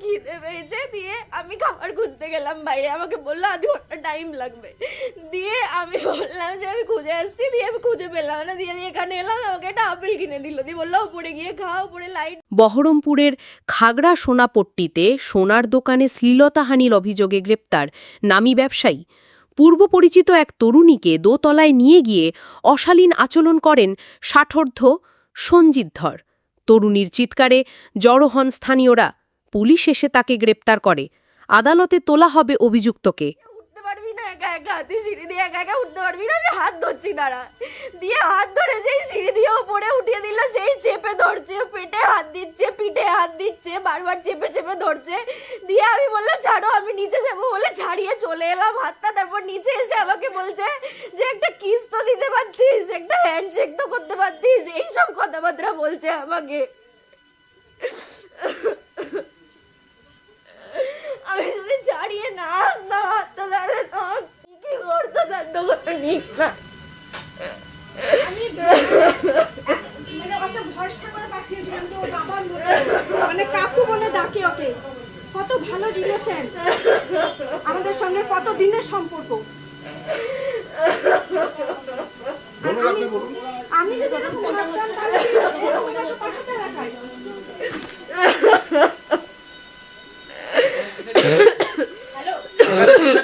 খিদে পেয়েছে দিয়ে আমি খাবার খুঁজতে গেলাম বাইরে। আমাকে বলল, আধ ঘণ্টা টাইম লাগবে। দিয়ে আমি বললাম যে, আমি খুঁজে আসছি। দিয়ে আমি খুঁজে পেলাম না। দিয়ে আমি এখানে এলাম, আমাকে একটা আপেল কিনে দিল। দিয়ে বলল, উপরে গিয়ে খাও, উপরে লাইট বহরমপুরের খাগড়া সোনাপট্টিতে সোনার দোকানে শ্লীলতাহানির অভিযোগে গ্রেপ্তার নামী ব্যবসায়ী। পূর্ব পরিচিত এক তরুণীকে দোতলায় নিয়ে গিয়ে অশালীন আচরণ করেন ষাঠর্ধ সঞ্জিত ধর। তরুণীর চিৎকারে জড়ো হন স্থানীয়রা। পুলিশ এসে তাকে গ্রেপ্তার করে। আদালতে তোলা হবে অভিযুক্তকে। একা একা সিঁড়ি দিয়ে একা একা উঠতে পারবি না, আমি হাত ধরছি, দাঁড়া। দিয়ে হাত ধরে সিঁড়ি দিয়ে ওপরে উঠিয়ে দিল, সেই চেপে ধরছে হাত দিচ্ছে, পিঠে হাত দিচ্ছে, বারবার চেপে চেপে ধরছে। দিয়ে আমি বললাম আমি নিচে বলে ছাড়িয়ে চলে এলাম হাতটা, তারপর নিচে এসে আমাকে বলছে যে, একটা দিতে পারতিস, একটা করতে পারতিস কথাবার্তা বলছে আমাকে। মানে মানে কাকু বলে ডাকে ওকে। কত ভালো রিলেশন। আমাদের সঙ্গে কত দিনের সম্পর্ক। আমি আমি যদি এরকম ভাবতাম তাহলে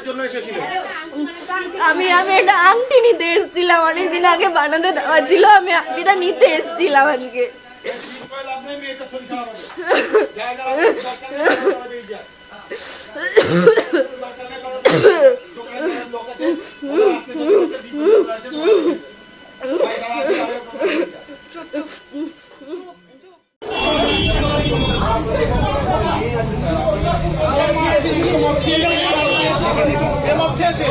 জন্য এসেছিলেন আমি আমি একটা আংটি নিতে এসেছিলাম অনেকদিন আগে বানাতে দেওয়া ছিল আমি আংটিটা নিতে এসেছিলাম আজকে। আছে